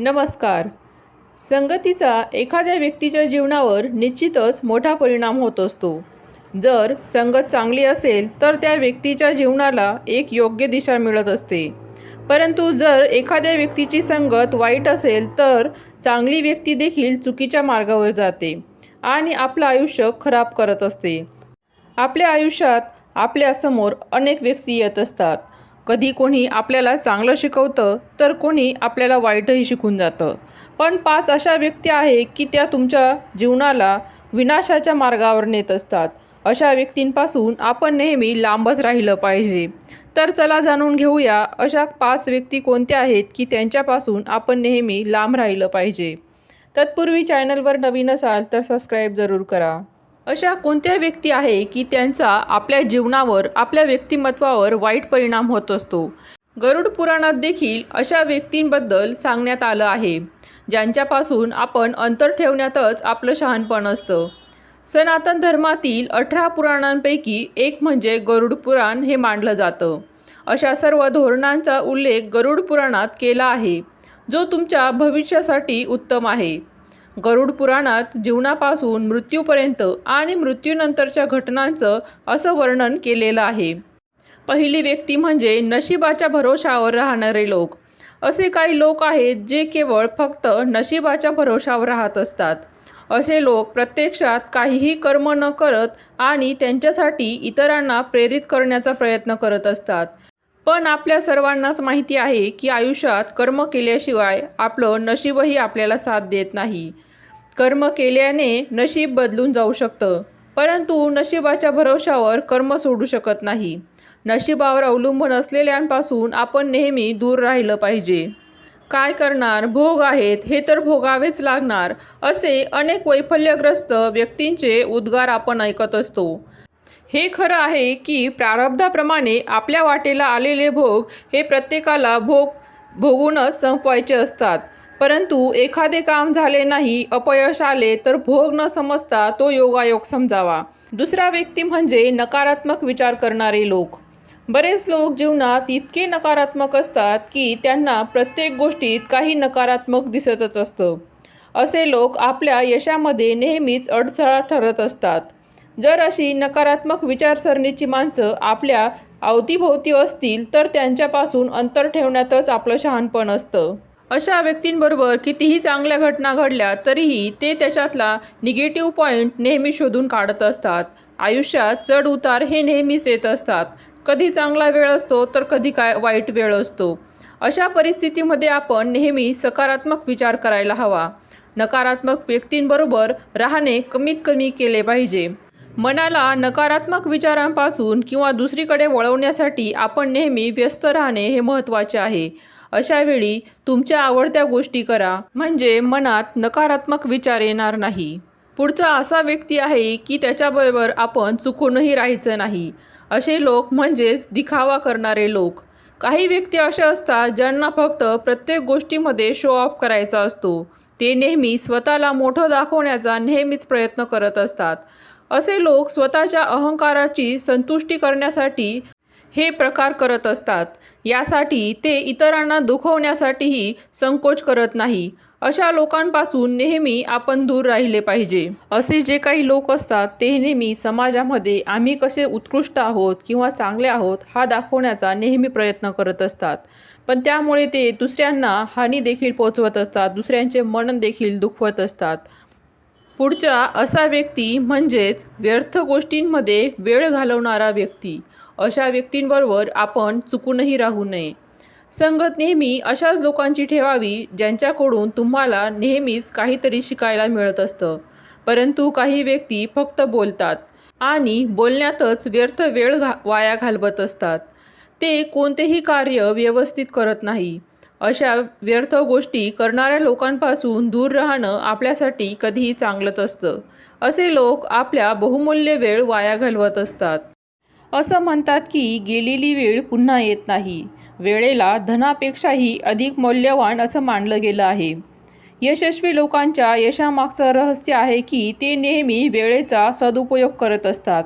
नमस्कार. संगतीचा एखाद्या व्यक्तीच्या जीवनावर निश्चितच मोठा परिणाम होत असतो. जर संगत चांगली असेल तर त्या व्यक्तीच्या जीवनाला एक योग्य दिशा मिळत असते. परंतु जर एखाद्या व्यक्तीची संगत वाईट असेल तर चांगली व्यक्ती देखील चुकीच्या मार्गावर जाते आणि आपलं आयुष्य खराब करत असते. आपल्या आयुष्यात आपल्यासमोर अनेक व्यक्ती येत असतात. कधी कोणी आपल्याला चांगलं शिकवतं तर कोणी आपल्याला वाईटही शिकून जातं. पण पाच अशा व्यक्ती आहे की त्या तुमच्या जीवनाला विनाशाच्या मार्गावर नेत असतात. अशा व्यक्तींपासून आपण नेहमी लांबच राहिलं पाहिजे. तर चला जाणून घेऊया अशा पाच व्यक्ती कोणत्या आहेत की त्यांच्यापासून आपण नेहमी लांब राहिलं पाहिजे. तत्पूर्वी चॅनलवर नवीन असाल तर सबस्क्राईब जरूर करा. अशा कोणत्या व्यक्ती आहे की त्यांचा आपल्या जीवनावर आपल्या व्यक्तिमत्वावर वाईट परिणाम होत असतो? गरुड पुराणात देखील अशा व्यक्तींबद्दल सांगण्यात आलं आहे ज्यांच्यापासून आपण अंतर ठेवण्यातच आपलं शहाणपण असतं. सनातन धर्मातील अठरा पुराणांपैकी एक म्हणजे गरुड पुराण हे मानलं जातं. अशा सर्व धोरणांचा उल्लेख गरुड पुराणात केला आहे जो तुमच्या भविष्यासाठी उत्तम आहे. गरुड पुराणात जीवनापासून मृत्यूपर्यंत आणि मृत्यूनंतरच्या घटनांचं असं वर्णन केलेलं आहे. पहिली व्यक्ती म्हणजे नशिबाच्या भरोशावर राहणारे लोक. असे काही लोक आहेत जे केवळ फक्त नशिबाच्या भरोशावर राहत असतात. असे लोक प्रत्यक्षात काहीही कर्म न करत आणि त्यांच्यासाठी इतरांना प्रेरित करण्याचा प्रयत्न करत असतात. पण आपल्या सर्वांनाच माहिती आहे की आयुष्यात कर्म केल्याशिवाय आपलं नशीबही आपल्याला साथ देत नाही. कर्म केल्याने नशीब बदलून जाऊ शकतं परंतु नशिबाच्या भरवशावर कर्म सोडू शकत नाही. नशिबावर अवलंबून असलेल्यांपासून आपण नेहमी दूर राहिलं पाहिजे. काय करणार? भोग आहेत हे तर भोगावेच लागणार असे अनेक वैफल्यग्रस्त व्यक्तींचे उद्गार आपण ऐकत असतो. हे खरं आहे की प्रारब्धाप्रमाणे आपल्या वाटेला आलेले भोग हे प्रत्येकाला भोग भोगूनच संपवायचे असतात. परंतु एखादे काम झाले नाही अपयश आले तर भोग न समजता तो योगायोग समजावा. दुसरा व्यक्ती म्हणजे नकारात्मक विचार करणारे लोक. बरेच लोक जीवनात इतके नकारात्मक असतात की त्यांना प्रत्येक गोष्टीत काही नकारात्मक दिसतच असतं. असे लोक आपल्या यशामध्ये नेहमीच अडथळा ठरत असतात. जर अशी नकारात्मक विचारसरणीची माणसं आपल्या अवतीभोवती असतील तर त्यांच्यापासून अंतर ठेवण्यातच आपलं शहाणपण असतं. अशा व्यक्तींबरोबर कितीही चांगल्या घटना घडल्या तरीही ते त्याच्यातला निगेटिव्ह पॉईंट नेहमी शोधून काढत असतात. आयुष्यात चढ उतार हे नेहमीच येत असतात. कधी चांगला वेळ असतो तर कधी काय वाईट वेळ असतो. अशा परिस्थितीमध्ये आपण नेहमी सकारात्मक विचार करायला हवा. नकारात्मक व्यक्तींबरोबर राहणे कमीत कमी केले पाहिजे. मनाला नकारात्मक विचारांपासून किंवा दुसरीकडे वळवण्यासाठी आपण नेहमी व्यस्त राहणे हे महत्त्वाचे आहे. अशा वेळी तुमच्या आवडत्या गोष्टी करा. म्हणजे मनात नकारात्मक विचार येणार नाही. पुढचा असा व्यक्ती आहे की त्याच्याबरोबर आपण चुकूनही राहायचं नाही. असे लोक म्हणजेच दिखावा करणारे लोक. काही व्यक्ती असे असतात ज्यांना फक्त प्रत्येक गोष्टीमध्ये शो ऑफ करायचा असतो. ते नेहमी स्वतःला मोठं दाखवण्याचा नेहमीच प्रयत्न करत असतात. असे लोक स्वतःच्या अहंकाराची संतुष्टी करण्यासाठी हे प्रकार करत असतात. यासाठी ते इतरांना दुखवण्यासाठीही संकोच करत नाही. अशा लोकांपासून नेहमी आपण दूर राहिले पाहिजे. असे जे काही लोक असतात ते नेहमी समाजामध्ये आम्ही कसे उत्कृष्ट आहोत किंवा चांगले आहोत हा दाखवण्याचा नेहमी प्रयत्न करत असतात. पण त्यामुळे ते दुसऱ्यांना हानी देखील पोचवत असतात दुसऱ्यांचे मन देखील दुखवत असतात. पुढचा असा व्यक्ती म्हणजेच व्यर्थ गोष्टींमध्ये वेळ घालवणारा व्यक्ती. अशा व्यक्तींबरोबर आपण चुकूनही राहू नये. संगत नेहमी अशाच लोकांची ठेवावी ज्यांच्याकडून तुम्हाला नेहमीच काहीतरी शिकायला मिळत असतं. परंतु काही व्यक्ती फक्त बोलतात आणि बोलण्यातच व्यर्थ वेळ घा वाया घालवत असतात. ते कोणतेही कार्य व्यवस्थित करत नाही. अशा व्यर्थ गोष्टी करणाऱ्या लोकांपासून दूर राहणं आपल्यासाठी कधीही चांगलंच असतं. असे लोक आपल्या बहुमूल्य वेळ वाया घालवत असतात. असं म्हणतात की गेलेली वेळ पुन्हा येत नाही. वेळेला धनापेक्षाही अधिक मौल्यवान असं मानलं गेलं आहे. यशस्वी लोकांच्या यशामागचं रहस्य आहे की ते नेहमी वेळेचा सदुपयोग करत असतात.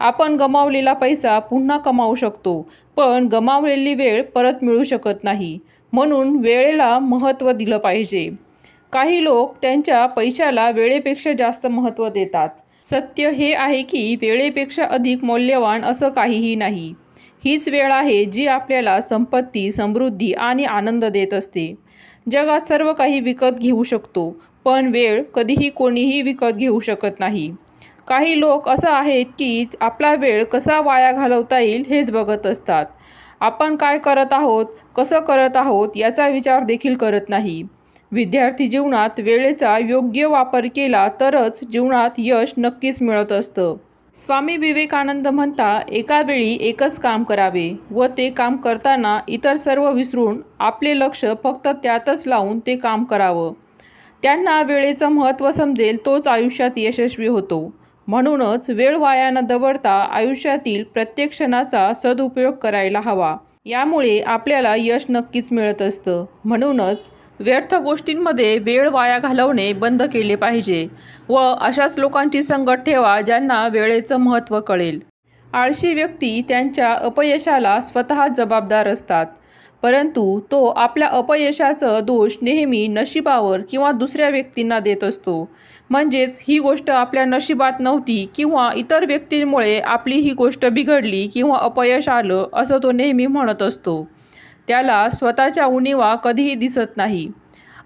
आपण गमावलेला पैसा पुन्हा कमावू शकतो पण गमावलेली वेळ परत मिळू शकत नाही. म्हणून वेळेला महत्त्व दिलं पाहिजे. काही लोक त्यांच्या पैशाला वेळेपेक्षा जास्त महत्त्व देतात. सत्य हे आहे की वेळेपेक्षा अधिक मौल्यवान असं काहीही नाही. हीच वेळ आहे जी आपल्याला संपत्ती समृद्धी आणि आनंद देत असते. जगात सर्व काही विकत घेऊ शकतो पण वेळ कधीही कोणीही विकत घेऊ शकत नाही. काही लोक असं आहेत की आपला वेळ कसा वाया घालवता येईल हेच बघत असतात. आपण काय करत आहोत कसं करत आहोत याचा विचार देखील करत नाही. विद्यार्थी जीवनात वेळेचा योग्य वापर केला तरच जीवनात यश नक्कीच मिळत असतं. स्वामी विवेकानंद म्हणता एका वेळी एकच काम करावे व ते काम करताना इतर सर्व विसरून आपले लक्ष फक्त त्यातच लावून ते काम करावं. त्यांना वेळेचं महत्त्व समजेल तोच आयुष्यात यशस्वी होतो. म्हणूनच वेळ वाया न दवडता आयुष्यातील प्रत्येक क्षणाचा सदुपयोग करायला हवा. यामुळे आपल्याला यश नक्कीच मिळत असतं. म्हणूनच व्यर्थ गोष्टींमध्ये वेळ वाया घालवणे बंद केले पाहिजे व अशाच लोकांची संगत ठेवा ज्यांना वेळेचं महत्त्व कळेल. आळशी व्यक्ती त्यांच्या अपयशाला स्वतः जबाबदार असतात. परंतु तो आपल्या अपयशाचं दोष नेहमी नशिबावर किंवा दुसऱ्या व्यक्तींना देत असतो. म्हणजेच ही गोष्ट आपल्या नशिबात नव्हती किंवा इतर व्यक्तींमुळे आपली ही गोष्ट बिघडली किंवा अपयश आलं असं तो नेहमी म्हणत असतो. त्याला स्वतःच्या उणीवा कधीही दिसत नाही.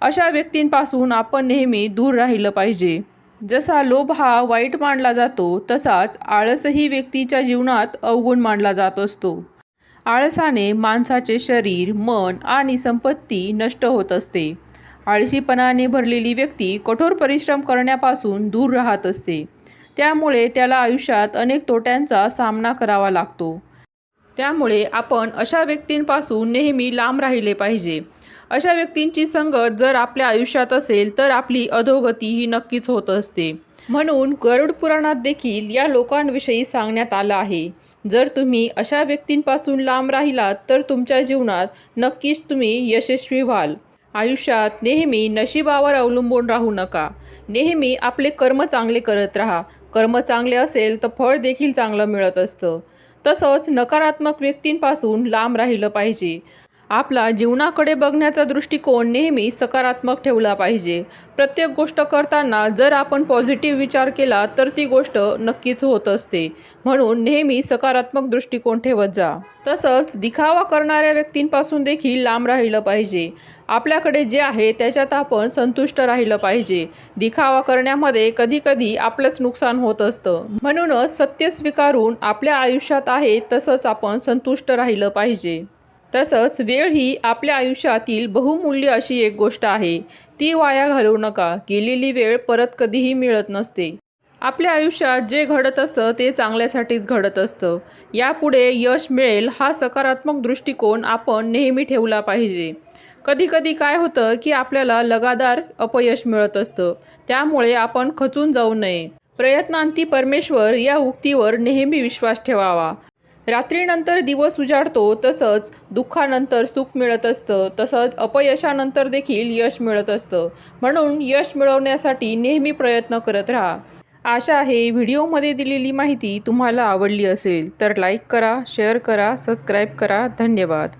अशा व्यक्तींपासून आपण नेहमी दूर राहिलं पाहिजे. जसा लोभ हा वाईट मानला जातो तसाच आळसही व्यक्तीच्या जीवनात अवगुण मानला जात असतो. आळसाने माणसाचे शरीर मन आणि संपत्ती नष्ट होत असते. आळशीपणाने भरलेली व्यक्ती कठोर परिश्रम करण्यापासून दूर राहत असते. त्यामुळे त्याला आयुष्यात अनेक तोट्यांचा सामना करावा लागतो. त्यामुळे आपण अशा व्यक्तींपासून नेहमी लांब राहिले पाहिजे. अशा व्यक्तींची संगत जर आपल्या आयुष्यात असेल तर आपली अधोगती ही नक्कीच होत असते. म्हणून गरुड पुराणात देखील या लोकांविषयी सांगण्यात आलं आहे. जर तुम्ही अशा व्यक्तींपासून लांब राहिलात तर तुमच्या जीवनात नक्कीच तुम्ही यशस्वी व्हाल. आयुष्यात नेहमी नशिबावर अवलंबून राहू नका. नेहमी आपले कर्म चांगले करत राहा. कर्म चांगले असेल तर फळ देखील चांगलं मिळत असतं. तसंच नकारात्मक व्यक्तींपासून लांब राहिलं पाहिजे. आपला जीवनाकडे बघण्याचा दृष्टिकोन नेहमी सकारात्मक ठेवला पाहिजे. प्रत्येक गोष्ट करताना जर आपण पॉझिटिव्ह विचार केला तर ती गोष्ट नक्कीच होत असते. म्हणून नेहमी सकारात्मक दृष्टिकोन ठेवत जा. तसंच दिखावा करणाऱ्या व्यक्तींपासून देखील लांब राहिलं पाहिजे. आपल्याकडे जे आहे त्याच्यात आपण संतुष्ट राहिलं पाहिजे. दिखावा करण्यामध्ये कधीकधी आपलंच नुकसान होत असतं. म्हणूनच सत्य स्वीकारून आपल्या आयुष्यात आहे तसंच आपण संतुष्ट राहिलं पाहिजे. तसंच वेळ ही आपल्या आयुष्यातील बहुमूल्य अशी एक गोष्ट आहे. ती वाया घालवू नका. गेलेली वेळ परत कधीही मिळत नसते. आपल्या आयुष्यात जे घडत असतं ते चांगल्यासाठीच घडत असतं. यापुढे यश मिळेल हा सकारात्मक दृष्टिकोन आपण नेहमी ठेवला पाहिजे. कधीकधी काय होतं की आपल्याला लगातार अपयश मिळत असतं. त्यामुळे आपण खचून जाऊ नये. प्रयत्नांती परमेश्वर या उक्तीवर नेहमी विश्वास ठेवावा. रात्रीनंतर दिवस उजाडतो तसंच दुःखानंतर सुख मिळत असतं तसंच अपयशानंतर देखील यश मिळत असतं. म्हणून यश मिळवण्यासाठी नेहमी प्रयत्न करत राहा. आशा आहे व्हिडिओमध्ये दिलेली माहिती तुम्हाला आवडली असेल तर लाईक करा शेअर करा सबस्क्राईब करा. धन्यवाद.